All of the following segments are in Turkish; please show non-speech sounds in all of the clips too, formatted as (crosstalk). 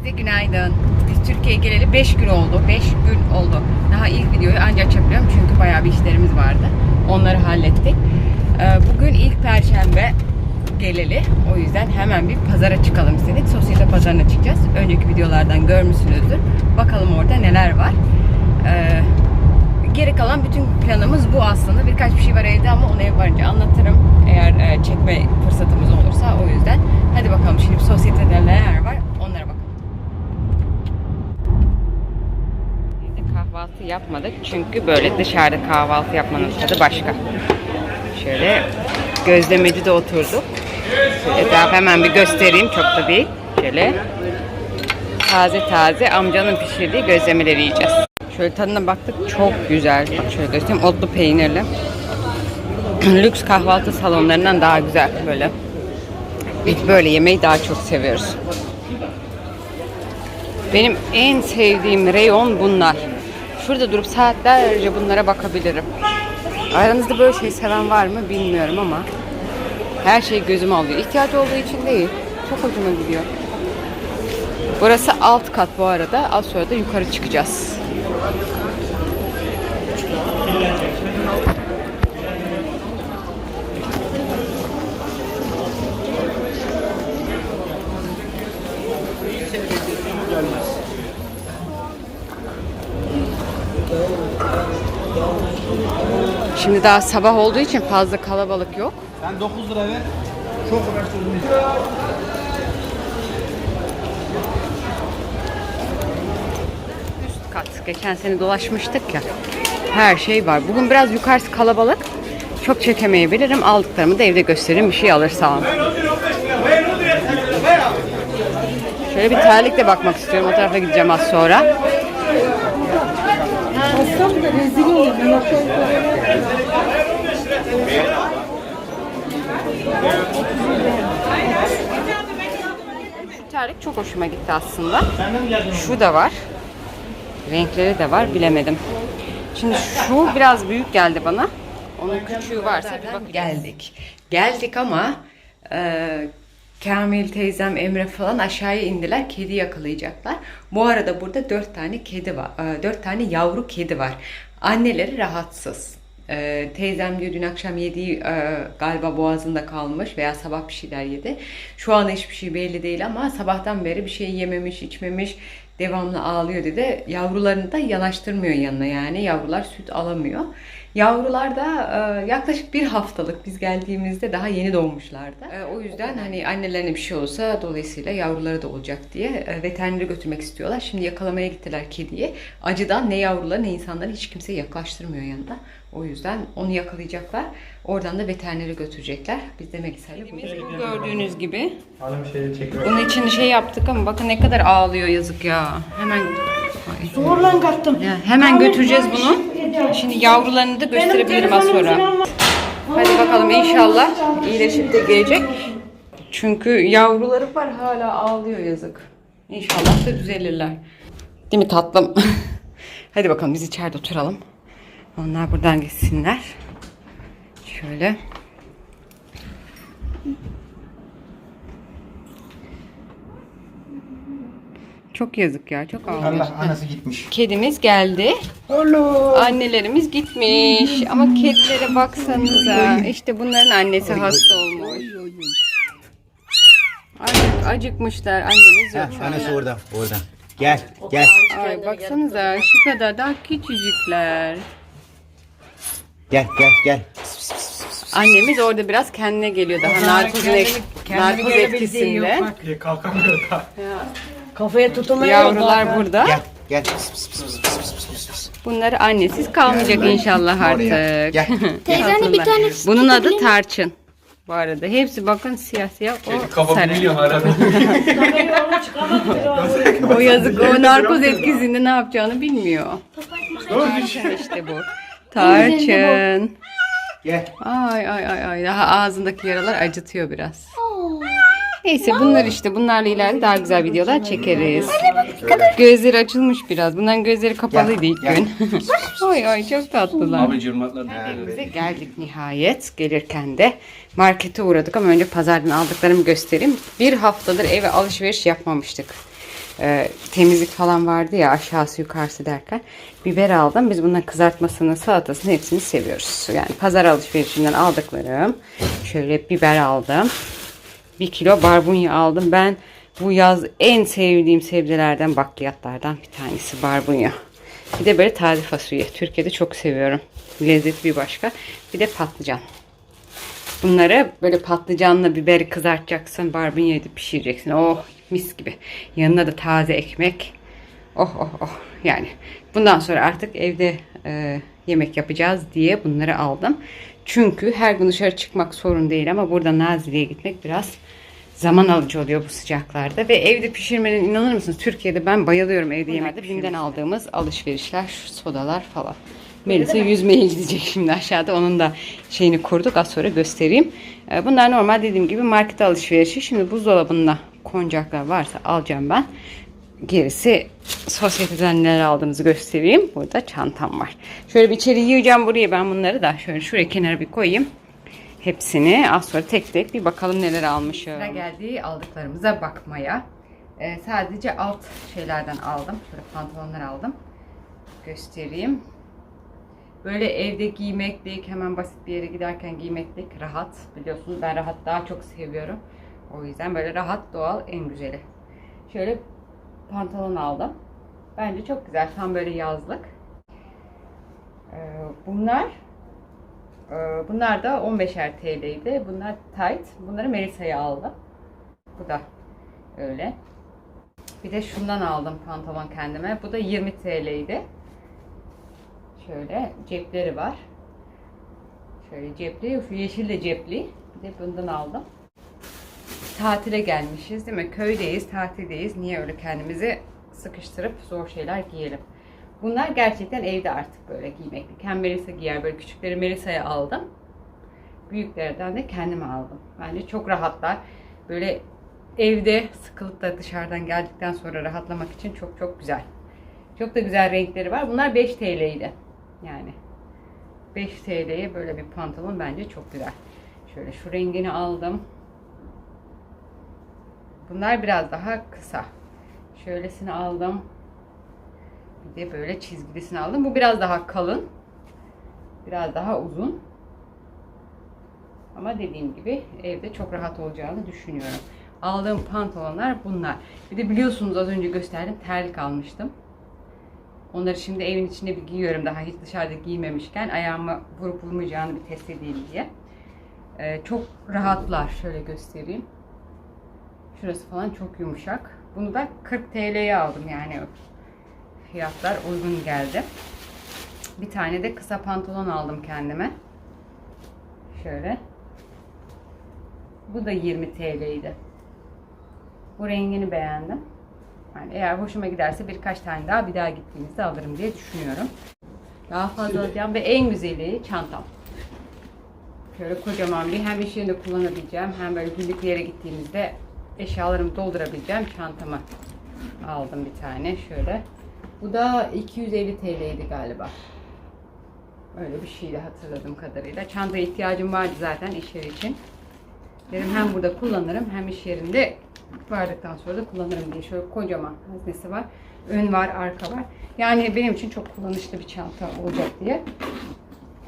Herkese günaydın. Biz Türkiye'ye geleli 5 gün oldu. 5 gün oldu. Daha ilk videoyu ancak çekiyorum çünkü bayağı bir işlerimiz vardı. Onları hallettik. Ee, Bugün ilk perşembe geleli. O yüzden hemen bir pazara çıkalım istedik. Sosyete pazarına çıkacağız. Önceki videolardan görmüşsünüzdür. Bakalım orada neler var. Ee, Geri kalan bütün planımız bu aslında. Birkaç bir şey var evde ama onu ev varınca anlatırım. Eğer e, çekme fırsatımız olursa o yüzden. Hadi bakalım şimdi sosyetede neler var onlara bakalım. Evde kahvaltı yapmadık çünkü böyle dışarıda kahvaltı yapmanın tadı başka. Şöyle gözlemeci oturduk. Etrafı hemen bir göstereyim çok da değil. Şöyle taze taze amcanın pişirdiği gözlemeleri yiyeceğiz. Şöyle tadına baktık çok güzel. Bak şöyle göstereyim otlu peynirli. (clears throat) Lüks kahvaltı salonlarından daha güzel böyle. Biz böyle yemeği daha çok seviyoruz. Benim en sevdiğim reyon bunlar. Şurada durup saatlerce bunlara bakabilirim. Aranızda böyle şey seven var mı bilmiyorum ama her şey gözüme alıyor. İhtiyaç olduğu için değil. Çok hoşuma gidiyor. Burası alt kat bu arada. Az sonra da yukarı çıkacağız. Şimdi daha sabah olduğu için fazla kalabalık yok. Sen 9 lira ver. Çok uğraştırdım. Üst kat. Geçen sene dolaşmıştık ya. Her şey var. Bugün biraz yukarısı kalabalık. Çok çekemeyebilirim. Aldıklarımı da evde gösteririm. Bir şey alırsam. Şöyle bir terlikle bakmak istiyorum. O tarafa gideceğim az sonra. Alsam da rezil. Şu terlik çok hoşuma gitti aslında. Şu da var. Renkleri de var. Bilemedim. Şimdi şu biraz büyük geldi bana. Onun küçüğü varsa bir bak geldik. Geldik ama e, Kamil teyzem Emre falan aşağıya indiler. Kedi yakalayacaklar. Bu arada burada dört tane kedi var. e, dört tane yavru kedi var. Anneleri rahatsız. Ee, teyzem diyor dün akşam yediği e, galiba boğazında kalmış veya sabah bir şeyler yedi. Şu an hiçbir şey belli değil ama sabahtan beri bir şey yememiş, içmemiş, devamlı ağlıyor dedi. Yavrularını da yanaştırmıyor yanına yani. Yavrular süt alamıyor. Yavrular da e, yaklaşık bir haftalık biz geldiğimizde daha yeni doğmuşlardı. E, o yüzden hani annelerine bir şey olsa dolayısıyla yavruları da olacak diye e, veterinere götürmek istiyorlar. Şimdi yakalamaya gittiler kediyi. Acıdan ne yavruları ne insanları hiç kimse yaklaştırmıyor yanında. O yüzden onu yakalayacaklar. Oradan da veterinere götürecekler. Biz de Melisa'yla bu gördüğünüz gibi. Hanım şeyi çekiyor. Bunun için şey yaptık ama bakın ne kadar ağlıyor yazık ya. Hemen. Zorla kattım. Ya hemen götüreceğiz bunu. Şimdi yavrularını da gösterebilirim az sonra. Hadi bakalım inşallah iyileşip de gelecek. Çünkü yavruları var hala ağlıyor yazık. İnşallah da düzelirler. Değil mi tatlım? (laughs) Hadi bakalım biz içeride oturalım. Onlar buradan gitsinler. Şöyle. Çok yazık ya çok ağlıyor. Allah anası gitmiş. Kedimiz geldi. Annelerimiz gitmiş. Ama kedilere baksanıza. İşte bunların annesi hasta olmuş. Acık, acıkmışlar. Annemiz yok şu an. Anası orada. Orada. Gel. Gel. Ay baksanıza şu kadar daha küçücükler. Gel gel gel. Annemiz orada biraz kendine geliyor daha narkozun et- narkoz etkisinde. Kalkamıyor da. Kafaya tutamıyor. Yavrular burada. Gel. Gel. Pıs, pıs, pıs, pıs, pıs, pıs, pıs, pıs. Bunlar annesiz kalmayacak inşallah artık. Gel. (laughs) Teyze anne bir tane Bunun adı Tarçın. Bu arada hepsi bakın siyah siyah o sarı. (laughs) O yazık o narkoz etkisinde ne yapacağını bilmiyor. İşte bu. Tarçın. Gel. Ay ay ay ay daha ağzındaki yaralar acıtıyor biraz. Neyse bunlar işte bunlarla ileride daha güzel videolar çekeriz. Gözleri açılmış biraz. Bunların gözleri kapalıydı ilk Gel, gün. (laughs) ay ay çok tatlılar. Abi cırmatlar Evimize geldik nihayet. Gelirken de markete uğradık ama önce pazardan aldıklarımı göstereyim. Bir haftadır eve alışveriş yapmamıştık. E, temizlik falan vardı ya aşağısı yukarısı derken biber aldım. Biz bundan kızartmasını, salatasını hepsini seviyoruz. Yani pazar alışverişinden aldıklarım. Şöyle biber aldım. Bir kilo barbunya aldım. Ben bu yaz en sevdiğim sebzelerden bakliyatlardan bir tanesi barbunya. Bir de böyle taze fasulye. Türkiye'de çok seviyorum. Lezzeti bir başka. Bir de patlıcan. Bunları böyle patlıcanla biberi kızartacaksın. Barbunya edip pişireceksin. Oh mis gibi. Yanına da taze ekmek. Oh oh oh. Yani bundan sonra artık evde e, yemek yapacağız diye bunları aldım. Çünkü her gün dışarı çıkmak sorun değil ama burada Nazilli'ye gitmek biraz zaman alıcı oluyor bu sıcaklarda. Ve evde pişirmenin inanır mısınız? Türkiye'de ben bayılıyorum evde yemek Bim'den aldığımız alışverişler, sodalar falan. Melisa yüzmeye gidecek şimdi aşağıda. Onun da şeyini kurduk. Az sonra göstereyim. Ee, Bunlar normal dediğim gibi market alışverişi. Şimdi buzdolabında koncaklar varsa alacağım ben. Gerisi sosyeteden neler aldığımızı göstereyim. Burada çantam var. Şöyle bir içeri yiyeceğim buraya ben bunları da. Şöyle şuraya kenara bir koyayım. Hepsini az sonra tek tek bir bakalım neler almışım. Sıra geldi aldıklarımıza bakmaya. Ee, sadece alt şeylerden aldım. Şöyle pantolonlar aldım. Göstereyim. Böyle evde giymeklik, hemen basit bir yere giderken giymeklik rahat. Biliyorsunuz ben rahat daha çok seviyorum. O yüzden böyle rahat, doğal en güzeli. Şöyle pantolon aldım. Bence çok güzel. Tam böyle yazlık. Ee, bunlar e, bunlar da 15'er TL'ydi. Bunlar tight. Bunları Melisa'ya aldım. Bu da öyle. Bir de şundan aldım pantolon kendime. Bu da 20 TL'ydi. Şöyle cepleri var. Şöyle cepli, yeşil de cepli. Bir de bundan aldım. Tatile gelmişiz değil mi? Köydeyiz, tatildeyiz. Niye öyle kendimizi sıkıştırıp zor şeyler giyelim? Bunlar gerçekten evde artık böyle giymeklik. Hem Melisa giyer, böyle küçükleri Melisa'ya aldım. Büyüklerden de kendime aldım. Bence çok rahatlar. Böyle evde sıkılıp da dışarıdan geldikten sonra rahatlamak için çok çok güzel. Çok da güzel renkleri var. Bunlar 5 TL'ydi. Yani 5 TL'ye böyle bir pantolon bence çok güzel. Şöyle şu rengini aldım. Bunlar biraz daha kısa. Şöylesini aldım. Bir de böyle çizgilisini aldım. Bu biraz daha kalın. Biraz daha uzun. Ama dediğim gibi evde çok rahat olacağını düşünüyorum. Aldığım pantolonlar bunlar. Bir de biliyorsunuz az önce gösterdim terlik almıştım. Onları şimdi evin içinde bir giyiyorum daha hiç dışarıda giymemişken ayağıma vurup vurmayacağını bir test edeyim diye. Ee, çok rahatlar. Şöyle göstereyim. Şurası falan çok yumuşak. Bunu da 40 TL'ye aldım yani. Fiyatlar uygun geldi. Bir tane de kısa pantolon aldım kendime. Şöyle. Bu da 20 TL'ydi. Bu rengini beğendim. Yani eğer hoşuma giderse birkaç tane daha bir daha gittiğimizde alırım diye düşünüyorum. Daha fazla alacağım ve en güzeli çantam. Şöyle kocaman bir hem iş yerinde kullanabileceğim hem böyle günlük bir yere gittiğimizde eşyalarımı doldurabileceğim çantamı aldım bir tane şöyle. Bu da 250 TL'ydi galiba. Öyle bir şeydi hatırladığım kadarıyla. Çantaya ihtiyacım vardı zaten iş yeri için. Dedim hem burada kullanırım hem iş yerinde vardıktan sonra da kullanırım diye. Şöyle kocaman haznesi var. Ön var, arka var. Yani benim için çok kullanışlı bir çanta olacak diye.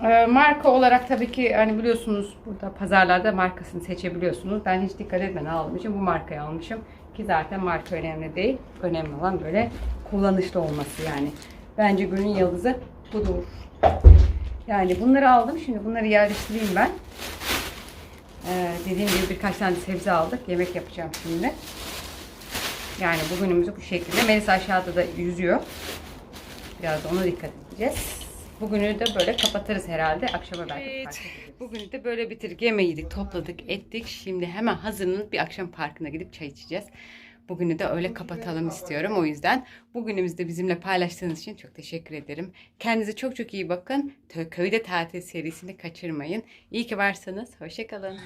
Ee, marka olarak tabii ki hani biliyorsunuz burada pazarlarda markasını seçebiliyorsunuz. Ben hiç dikkat etmeden aldığım için bu markayı almışım. Ki zaten marka önemli değil. Önemli olan böyle kullanışlı olması yani. Bence günün yıldızı budur. Yani bunları aldım. Şimdi bunları yerleştireyim ben. Ee, dediğim gibi birkaç tane sebze aldık. Yemek yapacağım şimdi. Yani bugünümüzü bu şekilde. Melisa aşağıda da yüzüyor. Biraz da ona dikkat edeceğiz. Bugünü de böyle kapatırız herhalde. Akşama belki evet, Bugünü de böyle bitirdik. Yemeği yedik, topladık, ettik. Şimdi hemen hazırlanıp bir akşam parkına gidip çay içeceğiz. Bugünü de öyle kapatalım istiyorum. O yüzden bugünümüzü de bizimle paylaştığınız için çok teşekkür ederim. Kendinize çok çok iyi bakın. Köyde tatil serisini kaçırmayın. İyi ki varsanız. Hoşçakalın.